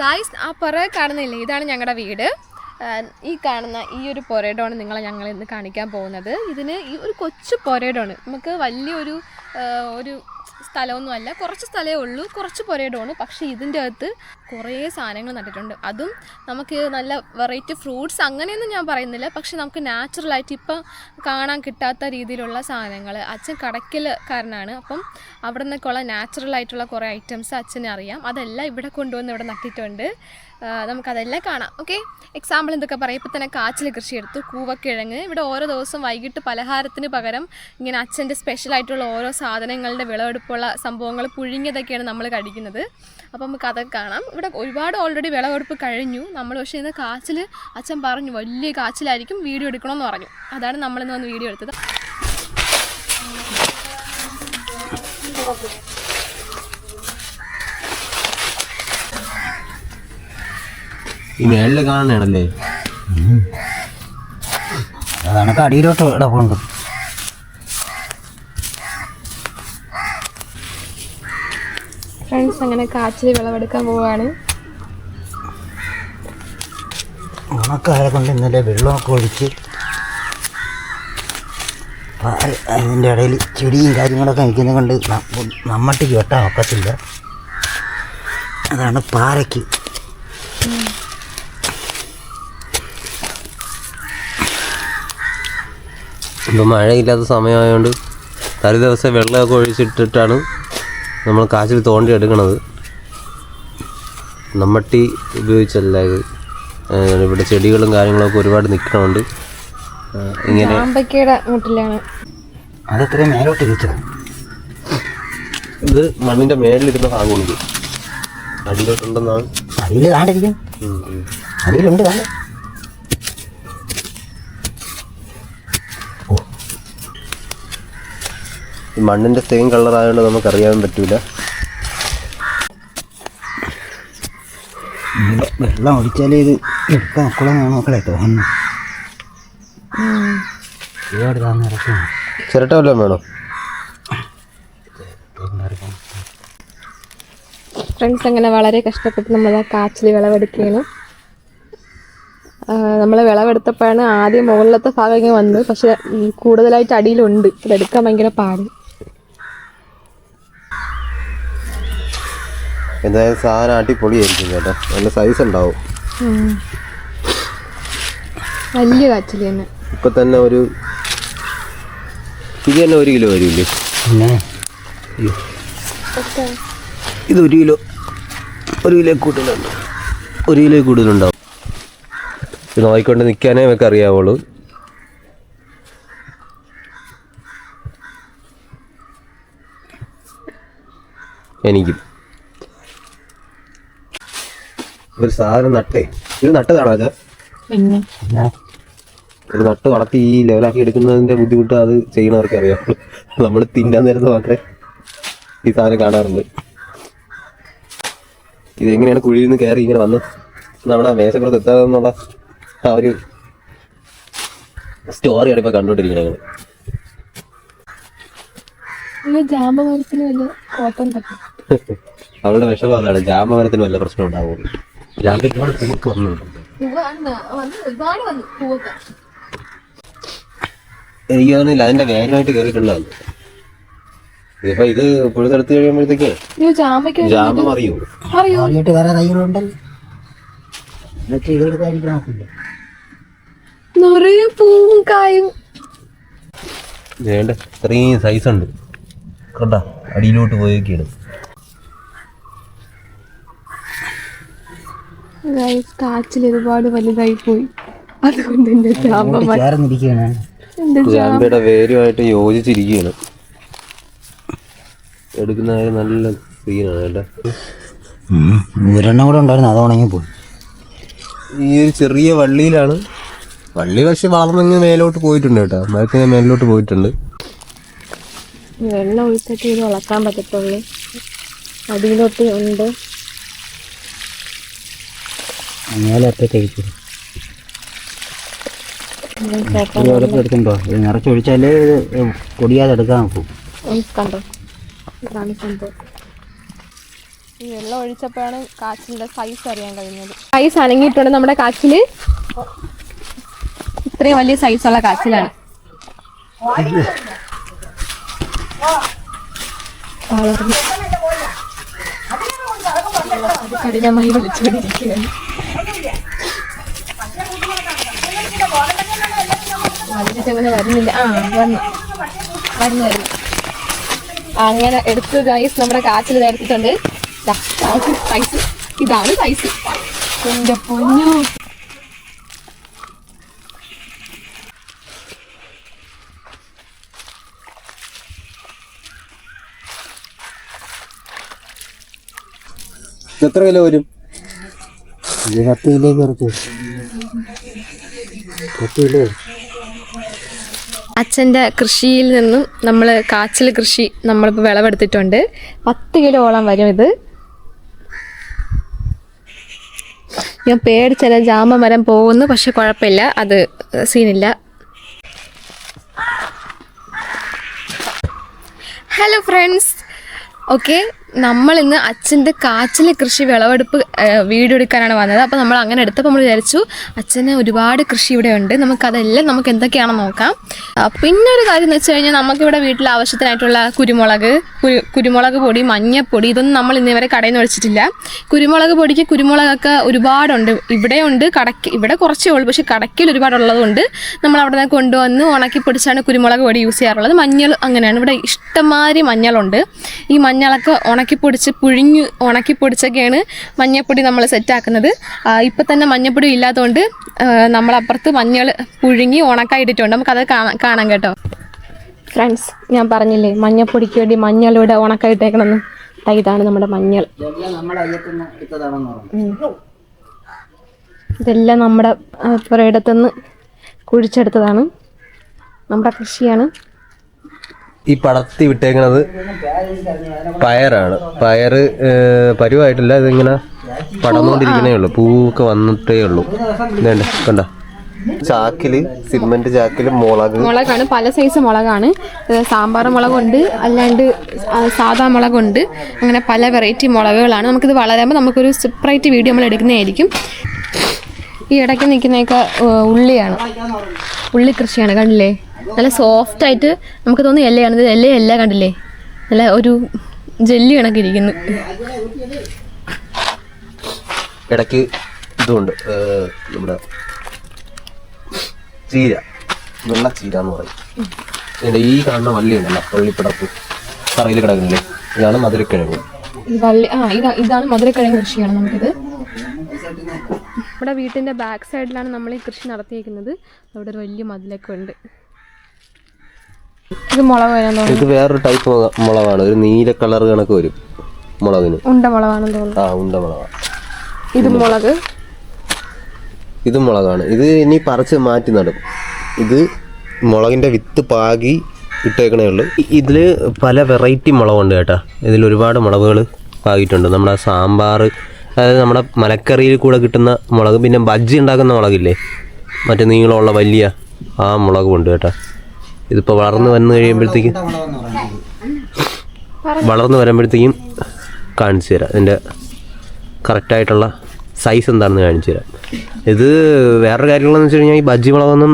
Guys ആ പുറകെ കാണുന്നില്ലേ? ഇതാണ് ഞങ്ങളുടെ വീട്. ഈ കാണുന്ന ഈ ഒരു പൊരേഡോണ് നിങ്ങളെ ഞങ്ങൾ ഇന്ന് കാണിക്കാൻ പോകുന്നത്. ഇതിന് ഈ ഒരു കൊച്ചു പൊരേഡോണ്. നമുക്ക് വലിയൊരു ആ, ഒരു സ്ഥലമൊന്നുമല്ല. കുറച്ച് സ്ഥലമേ ഉള്ളൂ. കുറച്ച് പുരയിടമാണ് പക്ഷേ ഇതിന്റെ അകത്ത് കുറേ സാധനങ്ങൾ നട്ടിട്ടുണ്ട്. അതും നമുക്ക് നല്ല വെറൈറ്റി ഫ്രൂട്ട്സ് അങ്ങനെയൊന്നും ഞാൻ പറയുന്നില്ല. പക്ഷെ നമുക്ക് നാച്ചുറലായിട്ട് ഇപ്പം കാണാൻ കിട്ടാത്ത രീതിയിലുള്ള സാധനങ്ങൾ. അച്ഛൻ കടയ്ക്കൽക്കാരനാണ്. അപ്പം അവിടെ നിന്നൊക്കെയുള്ള ഉള്ള ആയിട്ടുള്ള കുറേ ഐറ്റംസ് അച്ഛനെ അറിയാം അതെല്ലാം ഇവിടെ കൊണ്ടുവന്ന് ഇവിടെ നട്ടിട്ടുണ്ട്. നമുക്കതെല്ലാം കാണാം ഓക്കെ? എക്സാമ്പിൾ എന്തൊക്കെ പറയാം. ഇപ്പം തന്നെ കാച്ചിൽ കൃഷി എടുത്തു കൂവക്കിഴങ്ങ്. ഇവിടെ ഓരോ ദിവസവും വൈകിട്ട് പലഹാരത്തിന് പകരം ഇങ്ങനെ അച്ഛന്റെ സ്പെഷ്യലായിട്ടുള്ള ഓരോ സാധനങ്ങളുടെ വിളവെടുപ്പുള്ള സംഭവങ്ങൾ പുഴുങ്ങിയതൊക്കെയാണ് നമ്മൾ കഴിക്കുന്നത് അപ്പം നമുക്ക് അതൊക്കെ കാണാം. ഇവിടെ ഒരുപാട് ഓൾറെഡി വിളവെടുപ്പ് കഴിഞ്ഞു. നമ്മൾ പക്ഷേ ഇന്ന് കാച്ചിൽ അച്ഛൻ പറഞ്ഞു വലിയ കാച്ചിലായിരിക്കും വീഡിയോ എടുക്കണമെന്ന് പറഞ്ഞു. അതാണ് നമ്മളിന്ന് വന്ന് വീഡിയോ എടുത്തത്. ഈ മേളിൽ കാണണല്ലേ അതാണ് അടിയിലോട്ട് ഇടപെടുന്നത് ഫ്രണ്ട്സ് അങ്ങനെ കാച്ചിൽ വിളവെടുക്കാൻ പോവാണ്. ഉണക്കായ കൊണ്ട് ഇന്നലെ വെള്ളമൊക്കെ ഒഴിച്ച് അതിന്റെ ഇടയിൽ ചെടിയും കാര്യങ്ങളൊക്കെ നിൽക്കുന്നത് കൊണ്ട് നമ്മട്ടേക്ക് നമ്മട്ടിക്ക് വെട്ടാൻ ഒക്കത്തില്ല. അതാണ് പാരയ്ക്ക്. ഇപ്പം മഴയില്ലാത്ത സമയമായതുകൊണ്ട് തലേ ദിവസം വെള്ളമൊക്കെ ഒഴിച്ചിട്ടിട്ടാണ് നമ്മൾ കാച്ചിൽ തോണ്ടി എടുക്കുന്നത് നമ്മട്ടി ഉപയോഗിച്ചല്ല ഇത്. ഇവിടെ ചെടികളും കാര്യങ്ങളൊക്കെ ഒരുപാട് നിൽക്കണമുണ്ട് ഇങ്ങനെ അതെത്രയും മേലോട്ട് വെച്ചത് ഇത് മണ്ണിന്റെ മേളിലിരുന്ന ഭാഗം ഉണ്ട് അടിയിലോട്ടുണ്ടെന്നാണ് അടിയിൽ കാണ്ടിരിക്കും. അടിയിലുണ്ട് കാണ്ട് ഈ മണ്ണിന്റെ സെയിം കളറായതുകൊണ്ട് നമുക്കറിയാൻ പറ്റൂല. വെള്ളം ഒഴിച്ചാലേ ഇത് എടുക്കാൻ കുളം മക്കളെ തോന്നുന്നു. ഒരുപാട് താന്ന് ഇറക്കണം ചിരട്ട വല്ലതും വേണോ? ഫ്രണ്ട്സ് അങ്ങനെ വളരെ കഷ്ടപ്പെട്ട് നമ്മൾ ആ കാച്ചിൽ വിളവെടുക്കുകയാണ്. നമ്മൾ വിളവെടുത്തപ്പോഴാണ് ആദ്യം മുകളിലത്തെ ഭാഗം ഇങ്ങനെ വന്നത്. പക്ഷെ കൂടുതലായിട്ട് അടിയിലുണ്ട്. ഇതെടുക്കാൻ ഭയങ്കര പാട്. എന്തായാലും സാധനം അടിപൊളിയായിരിക്കും കേട്ടോ. നല്ല സൈസ് ഉണ്ടാവും. വലിയ കാച്ചിൽ തന്നെ. ഇപ്പൊ തന്നെ ഒരു ഇത് തന്നെ ഒരു കിലോ വരില്ലേ? ഇത് ഒരു കിലോ ഒരു കിലോ കൂടുതലുണ്ട്. ഒരു കിലോ കൂടുതലുണ്ടാവും. ഇത് നോക്കിക്കൊണ്ട് നിൽക്കാനേ നമുക്ക് അറിയാവുള്ളൂ. എനിക്കും. ഒരു സാധനം നട്ടേ. ഇത് നട്ടതാണോ അത്? ഒരു നട്ട് വളർത്തി ഈ ലെവലാക്കി എടുക്കുന്നതിന്റെ ബുദ്ധിമുട്ട് അത് ചെയ്യണവർക്ക് അറിയാം. നമ്മൾ തിന്നാൻ നേരത്ത് മാത്രമേ ഈ സാധനം കാണാറുണ്ട് ഇതെങ്ങനെയാണ് കുഴിയിൽ നിന്ന് കയറി ഇങ്ങനെ വന്ന് നമ്മുടെ മേശപ്പുറത്ത് എത്താതെന്നുള്ള ആ ഒരു സ്റ്റോറിയാണ് ഇപ്പൊ കണ്ടോണ്ടിരിക്കുന്നത് അവളുടെ വിഷമം അതാണ്. ജാമമരത്തിന് വല്ല പ്രശ്നം ഉണ്ടാവുള്ളൂ ജാമ്യം ഒരുപാട് പൂക്ക് വന്നിട്ടുണ്ട് ഒരുപാട് വന്നു പൂവൊക്കെ എനിക്ക് തോന്നുന്നില്ല അതിന്റെ വേഗമായിട്ട് കയറിയിട്ടുണ്ടാവും ഇപ്പൊ ഇത് പുഴുതെടുത്ത് കഴിയുമ്പോഴത്തേക്ക് ഇത് ജാമ്പയ്ക്ക് ജാമം അറിയൂ അറിയോ ആദ്യമായിട്ട് വേറെ തൈകളുണ്ടല്ലോ എന്നിട്ട് ഇതെടുക്കാതിരിക്കാൻ നോക്കില്ല നിറയെ പൂവും കായും. വേണ്ട ഇത്രയും സൈസ് ഉണ്ട്. കണ്ട അടിയിലോട്ട് പോയൊക്കെയാണ് കാച്ചിൽ ഒരുപാട് വലുതായി പോയി. അതുകൊണ്ട് എന്റെ ജാമ്പയുടെ വേരുമായിട്ട് യോജിച്ചിരിക്കുകയാണ്. എടുക്കുന്ന കാര്യം നല്ല സീനാണ് കേട്ടോ. ഒരെണ്ണം കൂടെ ഉണ്ടായിരുന്നു അത് ഉണങ്ങി പോയി. ഈ ഒരു ചെറിയ വള്ളിയിലാണ്. വള്ളി പക്ഷെ വളർന്നെങ്കിൽ മേലോട്ട് പോയിട്ടുണ്ട് കേട്ടോ. മരത്തിന് മേലോട്ട് പോയിട്ടുണ്ട്. വെള്ളം ഒഴിച്ചിട്ട് ഇത് വളർത്താൻ പറ്റത്തുള്ളൂ. അടിയിലോട്ട് ഉണ്ട്. മേലെ അറ്റത്തേക്ക് എടുത്തുണ്ടോ ഇത് നിറച്ചൊഴിച്ചാലേ ഇത് പൊടിയാതെ എടുക്കാൻ നോക്കൂ. കണ്ടോ? ഇതാണ് സംഭവം ഈ വെള്ളം ഒഴിച്ചപ്പോഴാണ് കാച്ചിലിന്റെ സൈസ് അറിയാൻ കഴിഞ്ഞത്. സൈസ് അനങ്ങിയിട്ടുണ്ട് നമ്മുടെ കാച്ചിൽ. ഇത്രയും വലിയ സൈസുള്ള കാച്ചിലാണ്. വളർന്നു കഠിനമായി വിളിച്ചുകൊണ്ടിരിക്കുകയാണ്. വരുന്നില്ല ആ വന്നു വരുന്നു വരുന്നു അങ്ങനെ എടുത്ത് ഗൈസ് നമ്മുടെ കാച്ചിൽ നേരത്തിട്ടുണ്ട് സൈസ് ഇതാണ് സൈസ് എന്റെ പൊന്നു. എത്ര കിലോ വരും? ഇത് പത്ത് കിലോയ്ക്ക് കുറച്ച് പത്ത് കിലോ. അച്ഛന്റെ കൃഷിയിൽ നിന്നും നമ്മൾ കാച്ചിൽ കൃഷി നമ്മളിപ്പോൾ വിളവെടുത്തിട്ടുണ്ട്. പത്ത് കിലോളം വരും ഇത്. ഞാൻ പേടിച്ചല്ല ജാമ മരം പോകുന്നു പക്ഷെ കുഴപ്പമില്ല. അത് സീനില്ല. Hello friends. ഓക്കെ നമ്മൾ ഇന്ന് അച്ഛന്റെ കാച്ചിൽ കൃഷി വിളവെടുപ്പ് വീഡിയോ എടുക്കാനാണ് വന്നത്. അപ്പോൾ നമ്മൾ അങ്ങനെ എടുത്തപ്പോൾ നമ്മൾ വിചാരിച്ചു അച്ഛന് ഒരുപാട് കൃഷി ഇവിടെ ഉണ്ട്. നമുക്കതെല്ലാം നമുക്ക് എന്തൊക്കെയാണെന്ന് നോക്കാം. പിന്നെ ഒരു കാര്യം എന്ന് വെച്ച് കഴിഞ്ഞാൽ നമുക്കിവിടെ വീട്ടിൽ ആവശ്യത്തിനായിട്ടുള്ള കുരുമുളക് കുരു കുരുമുളക് പൊടി മഞ്ഞപ്പൊടി ഇതൊന്നും നമ്മൾ ഇന്ന് വരെ കടയിൽ നിന്ന് വെച്ചിട്ടില്ല കുരുമുളക് പൊടിക്ക് കുരുമുളകൊക്കെ ഒരുപാടുണ്ട്. ഇവിടെ ഉണ്ട് കടയ്ക്ക് ഇവിടെ കുറച്ചേ ഉള്ളൂ. പക്ഷേ കടയ്ക്കിൽ ഒരുപാടുള്ളതുകൊണ്ട് നമ്മൾ അവിടെ നിന്ന് കൊണ്ടുവന്ന് ഉണക്കി പൊടിച്ചാണ് കുരുമുളക് പൊടി യൂസ് ചെയ്യാറുള്ളത്. മഞ്ഞൾ അങ്ങനെയാണ്. ഇവിടെ ഇഷ്ടംമാതിരി മഞ്ഞളുണ്ട്. ഈ മഞ്ഞളൊക്കെ പൊടിച്ച് പുഴിഞ്ഞ് ഉണക്കിപ്പൊടിച്ചൊക്കെയാണ് മഞ്ഞപ്പൊടി നമ്മൾ സെറ്റാക്കുന്നത്. ഇപ്പം തന്നെ മഞ്ഞപ്പൊടി ഇല്ലാത്തതുകൊണ്ട് നമ്മളപ്പുറത്ത് മഞ്ഞൾ പുഴുങ്ങി ഉണക്കായിട്ടിട്ടുണ്ട് നമുക്കത് കാണാം കാണാം കേട്ടോ. ഫ്രണ്ട്സ് ഞാൻ പറഞ്ഞില്ലേ മഞ്ഞപ്പൊടിക്ക് വേണ്ടി മഞ്ഞളിവിടെ ഉണക്കായിട്ടേക്കണമെന്ന് ഇതാണ് നമ്മുടെ മഞ്ഞൾ. ഇതെല്ലാം നമ്മുടെ പുറയിടത്തുനിന്ന് കുഴിച്ചെടുത്തതാണ്. നമ്മുടെ കൃഷിയാണ്. ഈ പടത്തി വിട്ടേക്കണത് പയറാണ്. പയറ് ഏഹ്, പരുവായിട്ടില്ല. ഇതിങ്ങനെ പടർന്നുകൊണ്ടിരിക്കണേ ഉള്ളൂ. പൂവൊക്കെ വന്നിട്ടേ ഉള്ളൂ. ഇതേണ്ട കണ്ട? ചാക്കിൽ സിമെന്റ് ചാക്കിൽ മുളക്. മുളകാണ്. പല സൈസ് മുളകാണ്. സാമ്പാർ മുളകുണ്ട്. അല്ലാണ്ട് സാധാ മുളകുണ്ട്. അങ്ങനെ പല വെറൈറ്റി മുളകുകളാണ്. നമുക്കിത് വളരുമ്പോൾ നമുക്കൊരു സെപ്പറേറ്റ് വീഡിയോ നമ്മൾ എടുക്കുന്നതായിരിക്കും. ഈ ഇടയ്ക്ക് നിൽക്കുന്നതൊക്കെ ഉള്ളിയാണ്. ഉള്ളി കൃഷിയാണ് കണ്ടില്ലേ? നല്ല സോഫ്റ്റ് ആയിട്ട് നമുക്ക് തോന്നുന്നു എല്ലയാണ് ഇത് എല്ലയല്ല കണ്ടില്ലേ? നല്ല ഒരു ജെല്ലി കണക്കിരിക്കുന്നു ഇടയ്ക്ക് ഇതുണ്ട്. നമ്മുടെ ചീര. വെള്ള ചീര എന്ന് പറയും. എന്റെ ഈ കാണുന്ന വള്ളി ഉണ്ടല്ലോ വള്ളിപ്പടപ്പ് തറയിൽ കിടക്കുന്നില്ലേ? ഇതാണ് മധുരക്കിഴങ്ങ്. വള്ളി ആ ഇതാണ് മധുരക്കിഴങ്ങ് കൃഷിയാണ് നമുക്കിത്. നമ്മുടെ വീട്ടിന്റെ ബാക്ക് സൈഡിലാണ് നമ്മൾ ഈ കൃഷി നടത്തിയിരിക്കുന്നത് അവിടെ ഒരു വലിയ മതിലൊക്കെ ഉണ്ട്. ഇത് മുളക് വരാൻ തോന്നുന്നു. ഇത് വേറൊരു ടൈപ്പ് മുളകാണ്. ഒരു നീല കളർ കണക്ക് വരും മുളകിന്. ഉണ്ട മുളകാണെന്ന് തോന്നുന്നു. ആ ഉണ്ട മുളകാണ് ഇത് മുളക്. ഇത് മുളകാണ്. ഇത് ഇനി പറിച്ച് മാറ്റി നടും. ഇത് മുളകിന്റെ വിത്ത് പാകി ഇട്ടേക്കണേ ഉള്ളൂ. ഇതിൽ പല വെറൈറ്റി മുളകുണ്ട് കേട്ടാ. ഇതിൽ ഒരുപാട് മുളകുകൾ പാകിയിട്ടുണ്ട്. നമ്മുടെ സാമ്പാർ അതായത് നമ്മുടെ മലക്കറിയിൽ കൂടെ കിട്ടുന്ന മുളക് പിന്നെ ബജ്ജി ഉണ്ടാക്കുന്ന മുളകില്ലേ? മറ്റേ നീളമുള്ള വലിയ ആ മുളകും ഉണ്ട് കേട്ടാ. ഇതിപ്പോൾ വളർന്ന് വന്നു കഴിയുമ്പോഴത്തേക്കും വളർന്നു വരുമ്പോഴത്തേക്കും കാണിച്ചു തരാം. ഇതിന്റെ കറക്റ്റായിട്ടുള്ള സൈസ് എന്താണെന്ന് കാണിച്ചു തരാം. ഇത് വേറൊരു കാര്യങ്ങളെന്ന് വെച്ച് കഴിഞ്ഞാൽ ഈ ബജ്ജി മുളകൊന്നും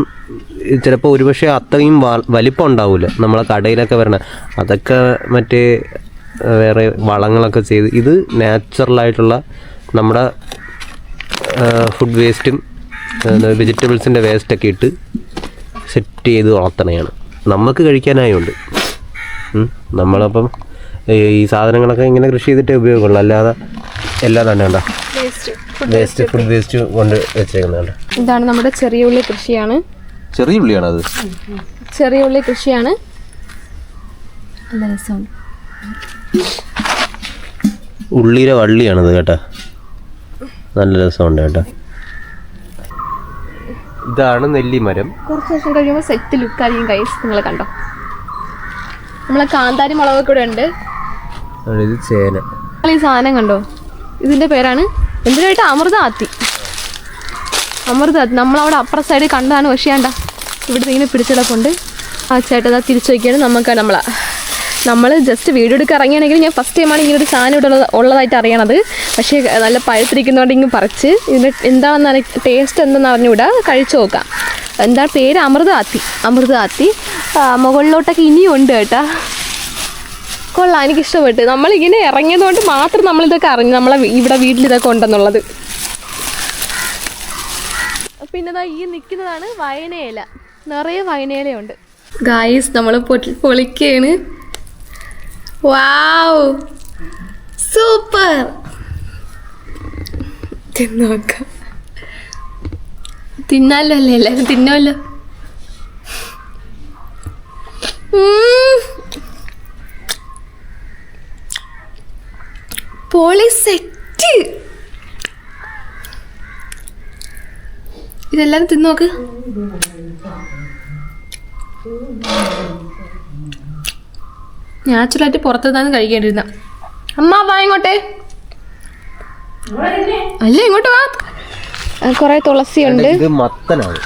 ചിലപ്പോൾ ഒരുപക്ഷെ അത്രയും വലിപ്പം ഉണ്ടാവില്ല നമ്മളെ കടയിലൊക്കെ വരണ അതൊക്കെ മറ്റേ വേറെ വളങ്ങളൊക്കെ ചെയ്ത് ഇത് നാച്ചുറലായിട്ടുള്ള നമ്മുടെ ഫുഡ് വേസ്റ്റും വെജിറ്റബിൾസിന്റെ വേസ്റ്റൊക്കെ ഇട്ട് സെറ്റ് ചെയ്ത് വളർത്തണയാണ്. നമുക്ക് കഴിക്കാനായുണ്ട്. നമ്മളപ്പം ഈ- സാധനങ്ങളൊക്കെ ഇങ്ങനെ കൃഷി ചെയ്തിട്ടേ ഉപയോഗമുള്ളൂ. അല്ലാതെ എല്ലാം തന്നെ ഉണ്ടോ വേസ്റ്റ് ഫുഡ് വേസ്റ്റ് കൊണ്ട് വെച്ചേക്കുന്നുണ്ട് ഇതാണ് നമ്മുടെ ചെറിയ ഉള്ളി കൃഷിയാണ്. ചെറിയ ഉള്ളിയാണ് അത് ചെറിയ ഉള്ളി കൃഷിയാണ്. ഉള്ളിയുടെ വള്ളിയാണത് കേട്ടോ. നല്ല രസമുണ്ട് കേട്ടോ. ഇതാണ് നെല്ലിമരം. കുറച്ച് ദിവസം കഴിയുമ്പോൾ സെറ്റ് ലുക്കായിരിക്കും കൈസ് നിങ്ങൾ കണ്ടോ? നമ്മളെ കാന്താരി മുളകൊക്കെ ഇവിടെ ഉണ്ട്. ഇത് ചേന. ഈ സാധനം കണ്ടോ? ഇതിന്റെ പേരാണ് എന്തിനായിട്ട് അമൃത ആത്തി അമൃത ആത്തി നമ്മളവിടെ അപ്പുറ സൈഡ് കണ്ടതാണ് പക്ഷേ വേണ്ട ഇവിടെ ഇങ്ങനെ പിടിച്ചിടപ്പുണ്ട് ആ ചേട്ടൻ തിരിച്ചു വയ്ക്കുകയാണ് നമുക്ക് നമ്മളെ നമ്മൾ ജസ്റ്റ് വീഡിയോ എടുക്കാൻ ഇറങ്ങിയാണെങ്കിൽ ഞാൻ ഫസ്റ്റ് ടൈമാണ് ഇങ്ങനെ ഒരു സാധനം ഇവിടെ ഉള്ളതായിട്ട് അറിയണത്. പക്ഷേ നല്ല പഴുത്തിരിക്കുന്നതുകൊണ്ട് ഇങ്ങ് പറിച്ച് ഇതിന്റെ എന്താണെന്ന് ടേസ്റ്റ് എന്തെന്ന് അറിഞ്ഞുകൂടാ. കഴിച്ചു നോക്കാം. എന്താ പേര്? അമൃതാത്തി അമൃതാത്തി മുകളിലോട്ടൊക്കെ ഇനിയും ഉണ്ട് കേട്ടാ. കൊള്ളാം എനിക്കിഷ്ടപ്പെട്ട്. നമ്മളിങ്ങനെ ഇറങ്ങിയതുകൊണ്ട് മാത്രം നമ്മളിതൊക്കെ അറിഞ്ഞു. നമ്മളെ ഇവിടെ വീട്ടിൽ ഇതൊക്കെ ഉണ്ടെന്നുള്ളത്. പിന്നെ ദാ ഈ നിൽക്കുന്നതാണ് വയനയില. നിറയെ വയനയിലയുണ്ട്. ഗായസ് നമ്മൾ പൊളിക്കുകയാണ് വാവ് സൂപ്പർ തിന്നോക്കാം. തിന്നാലോ അല്ലേ? എല്ലാവരും തിന്നുമല്ലോ. പൊളി സെറ്റ്. ഇതെല്ലാം തിന്നോക്ക്. നാച്ചുറലായിട്ട് പുറത്തു നിന്നാണ് കഴിക്കേണ്ടിരുന്ന അമ്മ വാ ഇങ്ങോട്ടെ. അല്ല ഇങ്ങോട്ട് വാ. കുറെ തുളസി ഉണ്ട് ഇത് മത്തനാണ്.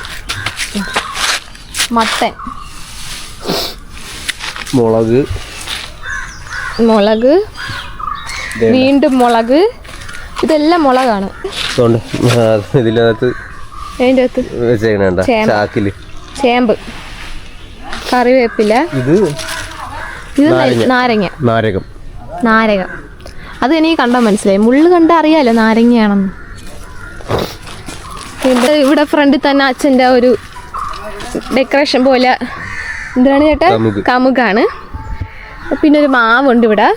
മത്തൻ. മുളക്. മുളക്. വീണ്ടും മുളക്. ഇതെല്ലാം മുളകാണ്. ഇതിനകത്ത് അതിന്റെ അകത്ത്. ചാക്കിൽ. ചേമ്പ്. കറിവേപ്പില. ഇത് ഇത്. നാരങ്ങ. നാരകം. നാരകം. അത് എനിക്ക് കണ്ടാൽ മനസ്സിലായി. മുള്ളു കണ്ട അറിയാലോ നാരങ്ങയാണെന്ന്. ഇവിടെ ഇവിടെ ഫ്രണ്ടിൽ തന്നെ അച്ഛന്റെ ഒരു ഡെക്കറേഷൻ പോലെ എന്താണ് ചേട്ടാ? കമുക്. കമുകാണ്. പിന്നെ ഒരു മാവുണ്ട് ഇവിടെ.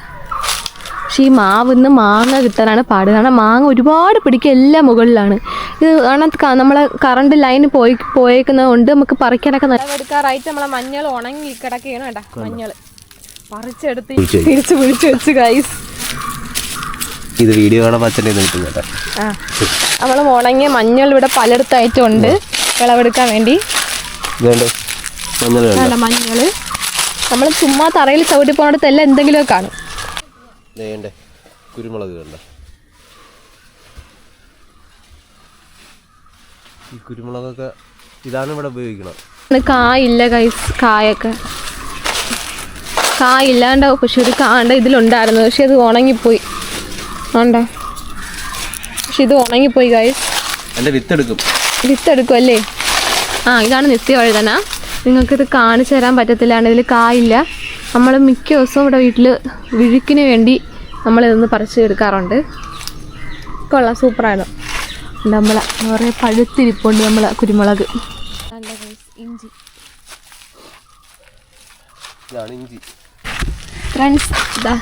പക്ഷേ ഈ മാവിന്ന് മാങ്ങ കിട്ടാനാണ് പാട്. കാരണം മാങ്ങ ഒരുപാട് പിടിക്കുക എല്ലാം മുകളിലാണ്. ഇത് കാരണം നമ്മളെ കറണ്ട് ലൈൻ പോയി പോയേക്കുന്നത് കൊണ്ട് നമുക്ക് പറിക്കാനൊക്കെ നല്ല എടുക്കാറായിട്ട് നമ്മളെ മഞ്ഞൾ ഉണങ്ങി കിടക്കുകയാണ് കേട്ടാ മഞ്ഞൾ. പറിച്ചെടുത്ത്. തിരിച്ച് പിടിച്ച് വെച്ച് ഗൈസ് ഇത് വീഡിയോ കാണാൻ കേട്ടോ. ആ നമ്മൾ ഉണങ്ങിയ മഞ്ഞൾ ഇവിടെ പലയിടത്തായിട്ടുണ്ട്. വിളവെടുക്കാൻ വേണ്ടി. മഞ്ഞൾ മഞ്ഞൾ. നമ്മൾ ചുമ്മാ തറയിൽ ചവിട്ടി പോകണടത്തെല്ലാം എന്തെങ്കിലുമൊക്കെ കാണും. കുരുമുളക് വേണ്ട ഈ കുരുമുളകൊക്കെ ഇതാണ് ഇവിടെ ഉപയോഗിക്കണം കായില്ല കൈസ് കായൊക്കെ. കായില്ലാണ്ട് പക്ഷെ ഒരു കാണ്ട ഇതിലുണ്ടായിരുന്നു. പക്ഷെ അത് ഉണങ്ങിപ്പോയി. ആണ്ട. പക്ഷെ ഇത് ഉണങ്ങിപ്പോയി ഗൈസ് എന്റെ വിത്തെടുക്കും. വിത്തെടുക്കും അല്ലേ ആ ഇതാണ് നിത്യവഴുതന നിങ്ങൾക്കിത് കാണിച്ചു തരാൻ പറ്റത്തില്ല ഇതിൽ കായില്ല. നമ്മൾ മിക്ക ദിവസവും ഇവിടെ വീട്ടിൽ വിഴുക്കിന് വേണ്ടി നമ്മൾ ഇതൊന്ന് പറിച്ചു എടുക്കാറുണ്ട്. കൊള്ളാം സൂപ്പറാണ്. നമ്മളെ കുറേ പഴുത്തിരിപ്പുണ്ട് നമ്മളെ കുരുമുളക്. ഇഞ്ചി. ഇഞ്ചി. ഫ്രണ്ട്സ് ഇതാ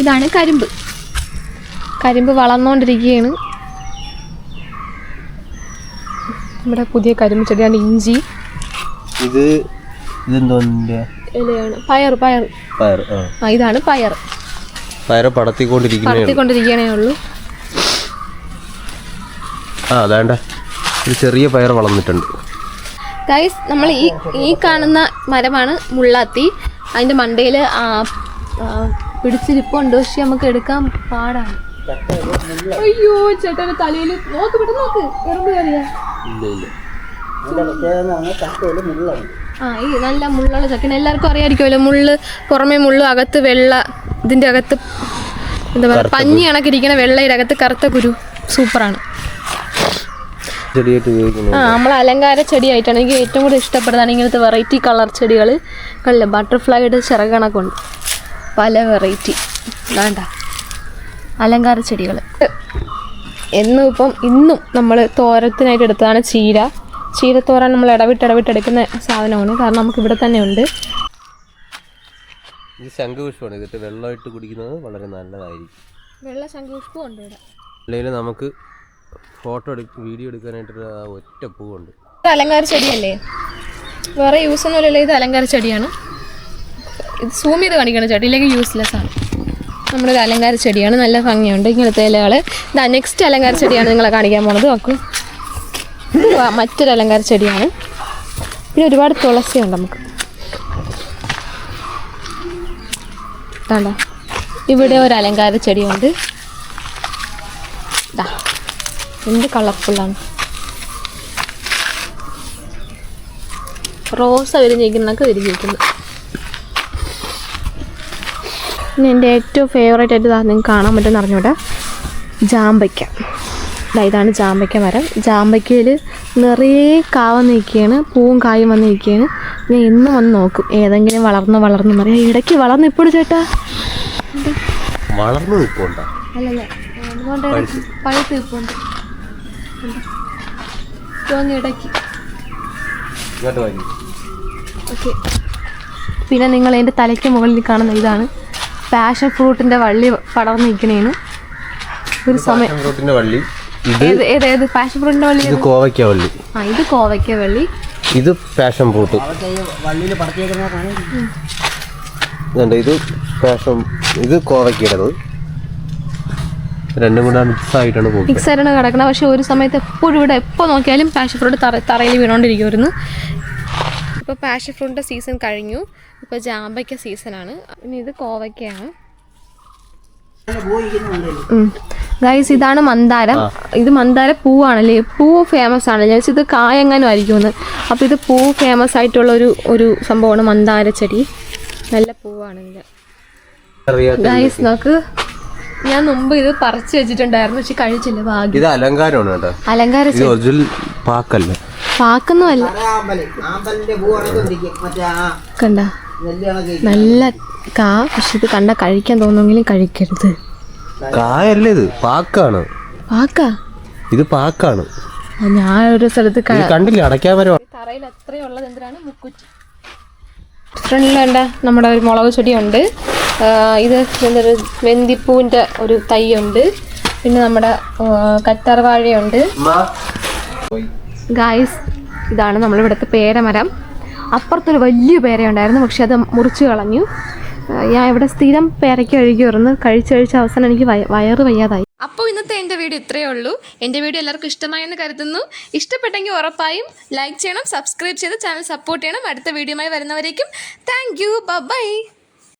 ഇതാണ് കരിമ്പ്. കരിമ്പ് വളർന്നുകൊണ്ടിരിക്കുകയാണ് നമ്മുടെ പുതിയ കരിമ്പ് ചെടിയാണ് ഇഞ്ചി. ഇത് ഇലയാണ്. പയർ പയർ പയർ ആ. ഇതാണ് പയർ പയർ പടത്തിക്കൊണ്ടിരിക്കുന്നേ ഉള്ളൂ. ഉള്ളൂ. ആ അതാണ്ട. ഒരു ചെറിയ പയർ വളർന്നിട്ടുണ്ട്. ഗൈസ് നമ്മൾ ഈ ഈ കാണുന്ന മരമാണ് മുള്ളാത്തി. അതിന്റെ മണ്ടയിൽ പിടിച്ചിരിപ്പുണ്ട്. പക്ഷെ നമുക്ക് എടുക്കാൻ പാടാണ്. അയ്യോ ചേട്ടന്റെ തലയിൽ നോക്ക് വിട്ട് നോക്ക്. എറുമ്പ് കയറിയാ ആ ഈ നല്ല മുള്ളുള്ള ചക്കന എല്ലാവർക്കും അറിയാമായിരിക്കുമല്ലോ മുള്ള് പുറമേ മുള്ളു അകത്ത് വെള്ള ഇതിന്റെ അകത്ത് എന്താ പറയുക പഞ്ഞി കണക്കിരിക്കണ വെള്ളയുടെ അകത്ത് കറുത്ത കുരു. സൂപ്പറാണ്. ആ നമ്മൾ അലങ്കാര ചെടിയായിട്ടാണ്. എനിക്ക് ഏറ്റവും കൂടുതൽ ഇഷ്ടപ്പെടുന്നതാണ് ഇങ്ങനത്തെ വെറൈറ്റി കളർ ചെടികൾ കണ്ടില്ല? ബട്ടർഫ്ലൈയുടെ ചിറകണക്കുണ്ട് പല വെറൈറ്റി. വേണ്ട അലങ്കാര ചെടികൾ എന്നും ഇപ്പം ഇന്നും നമ്മൾ തോരത്തിനായിട്ട് എടുത്തതാണ് ചീര. ചീരത്തോരൻ നമ്മൾ ഇടവിട്ട് ഇടവിട്ട് എടുക്കുന്ന സാധനമാണ്. കാരണം നമുക്ക് ഇവിടെ തന്നെ ഉണ്ട്. ഇത് ശംഖുപുഷ്പമാണ് ഇതിട്ട് വെള്ളമായിട്ട് കുടിക്കുന്നത് വളരെ നല്ലതായിരിക്കും. വെള്ള ശംഖുപുഷ്പം ഉണ്ട് ഇവിടെ. അല്ലെങ്കിൽ നമുക്ക് ഫോട്ടോ എടുക്ക വീഡിയോ എടുക്കാനായിട്ടൊരു ആ ഒറ്റ പൂവുണ്ട്. ഇത് അലങ്കാര ചെടിയല്ലേ? വേറെ യൂസ് ഒന്നുമില്ലല്ലോ ഇത് അലങ്കാര ചെടിയാണ്. ഇത് സൂം ചെയ്ത് കാണിക്കണം ചെടി ഇല്ലെങ്കിൽ യൂസ്ലെസ് ആണ്. നമ്മുടെ ഒരു അലങ്കാര ചെടിയാണ്. നല്ല ഭംഗിയുണ്ട്. ഇങ്ങനത്തെ ഇലകൾ ഇതാ നെക്സ്റ്റ് അലങ്കാര ചെടിയാണ് നിങ്ങളെ കാണിക്കാൻ പോണത്. നോക്കൂ. മറ്റൊരു അലങ്കാര ചെടിയാണ്. പിന്നെ ഒരുപാട് തുളസിയുണ്ട് നമുക്ക്. ഇവിടെ ഒരു അലങ്കാര ചെടിയുണ്ട്. എന്ത് കളർഫുള്ളാണ് റോസ വിരിഞ്ഞിരിക്കുന്നൊക്കെ വിരിഞ്ഞിരിക്കുന്നു. പിന്നെ എന്റെ ഏറ്റവും ഫേവറേറ്റ് ആയിട്ട് നിങ്ങൾക്ക് കാണാൻ പറ്റുമെന്ന് അറിഞ്ഞൂടെ? ജാമ്പയ്ക്ക. ഇതാണ് ജാമ്പയ്ക്ക മരം. ജാമ്പയ്ക്കയിൽ നിറയെ കാവ നിൽക്കുകയാണ് പൂവും കായും വന്ന് നിൽക്കുകയാണ്. ഞാൻ എന്നും വന്ന് നോക്കും ഏതെങ്കിലും വളർന്ന് വളർന്ന് പറയാം ഇടയ്ക്ക് വളർന്ന് ഇപ്പോൾ ചേട്ടാ. വളർന്നു നിൽപ്പുണ്ടോ? അല്ലല്ല അതുകൊണ്ട് ഇടയ്ക്ക് പഴുത്ത് നിൽപ്പുണ്ട്? തോന്നി ഇടയ്ക്ക്. ഇങ്ങോട്ട് വാങ്ങി. ഓക്കെ. പിന്നെ നിങ്ങൾ എന്റെ തലയ്ക്ക് മുകളിൽ കാണുന്ന ഇതാണ്. പാഷൻ ഫ്രൂട്ടിന്റെ വള്ളി പടർന്നു നിൽക്കണേന്. ഒരു സമയം ഫ്രൂട്ടിന്റെ വള്ളി. ഇത് ഏത് ഏത് പാഷൻ ഫ്രൂട്ടിന്റെ വള്ളി ഇത് കോവയ്ക്ക വള്ളി. ആ ഇത് കോവയ്ക്ക വള്ളി. ഇത് പാഷൻ ഫ്രൂട്ട് ഇത്. പാഷൻ ഇത് കോവയ്ക്കയുടേത്. രണ്ടും കൂടെ മിക്സ് ആയിട്ടാണ് പോകുന്നത്. മിക്സ് ആയിട്ടാണ് കിടക്കണം പക്ഷെ ഒരു സമയത്ത് എപ്പോഴും ഇവിടെ എപ്പോൾ നോക്കിയാലും പാഷൻ ഫ്രൂട്ട് തറയിൽ വീണോണ്ടിരിക്കുമായിരുന്നു ഇപ്പോൾ പാഷൻ ഫ്രൂട്ടിന്റെ സീസൺ കഴിഞ്ഞു. ഇപ്പോൾ ജാമ്പയ്ക്ക സീസണാണ്. ഇനി ഇത് കോവയ്ക്കയാണ്. ഗൈസ് ഇതാണ് മന്ദാരം. ഇത് മന്ദാര പൂവാണല്ലേ? പൂ ഫേമസ് ആണ്. ഞാൻ ഇത് കായെങ്ങാനും ആയിരിക്കുമെന്ന്. അപ്പോൾ ഇത് പൂ ഫേമസ് ആയിട്ടുള്ള ഒരു ഒരു സംഭവമാണ് മന്ദാര ചെടി. നല്ല പൂവാണ് ഇതിന്റെ ഗൈസ് നോക്ക്. ഞാൻ മുമ്പ് ഇത് പറിച്ചു വെച്ചിട്ടുണ്ടായിരുന്നു പക്ഷെ കഴിച്ചില്ല. ഭാഗ്യം. ഇത് അലങ്കാരമാണ് അലങ്കാര ഇത് പാക്കൊന്നുമല്ല. കണ്ട. നല്ല കാ പക്ഷെ ഇത് കണ്ട കഴിക്കാൻ തോന്നുമെങ്കിലും കഴിക്കരുത്. കായല്ല ഇത്? പാക്കാണ്. പാക്കാ? ഇത് പാക്കാണ്. ഞാൻ ഒരു സ്ഥലത്ത് കണ്ടില്ല? അടയ്ക്കാൻ വരെ തറയിൽ അത്രയുള്ളത് എന്തിനാണ്? മുക്കുറ്റി. ഫ്രണ്ടിലുണ്ട നമ്മുടെ ഒരു മുളക് ചെടിയുണ്ട്. ഇത് എന്തൊരു വെന്തിപ്പൂവിന്റെ ഒരു തൈയുണ്ട്. പിന്നെ നമ്മുടെ കറ്റാർവാഴയുണ്ട്. കറ്റാർ വാഴയുണ്ട് ഗായ്സ് ഇതാണ് നമ്മളിവിടുത്തെ പേരമരം. അപ്പുറത്തൊരു വലിയ പേരയുണ്ടായിരുന്നു പക്ഷെ അത് മുറിച്ച് കളഞ്ഞു. ഞാൻ ഇവിടെ സ്ഥിരം പേരയ്ക്ക് ഒഴുകിയിരുന്നു കഴിച്ച് കഴിച്ച് അവസാനം എനിക്ക് വയ- വയറ് വയ്യാതായി. അപ്പോൾ ഇന്നത്തെ എന്റെ വീഡിയോ ഇത്രയേ ഉള്ളൂ. എന്റെ വീഡിയോ എല്ലാവർക്കും ഇഷ്ടമായെന്ന് കരുതുന്നു. ഇഷ്ടപ്പെട്ടെങ്കിൽ ഉറപ്പായും ലൈക്ക് ചെയ്യണം സബ്സ്ക്രൈബ് ചെയ്ത് ചാനൽ സപ്പോർട്ട് ചെയ്യണം. അടുത്ത വീഡിയോയുമായി വരുന്നവരേക്കും താങ്ക് യു ബൈ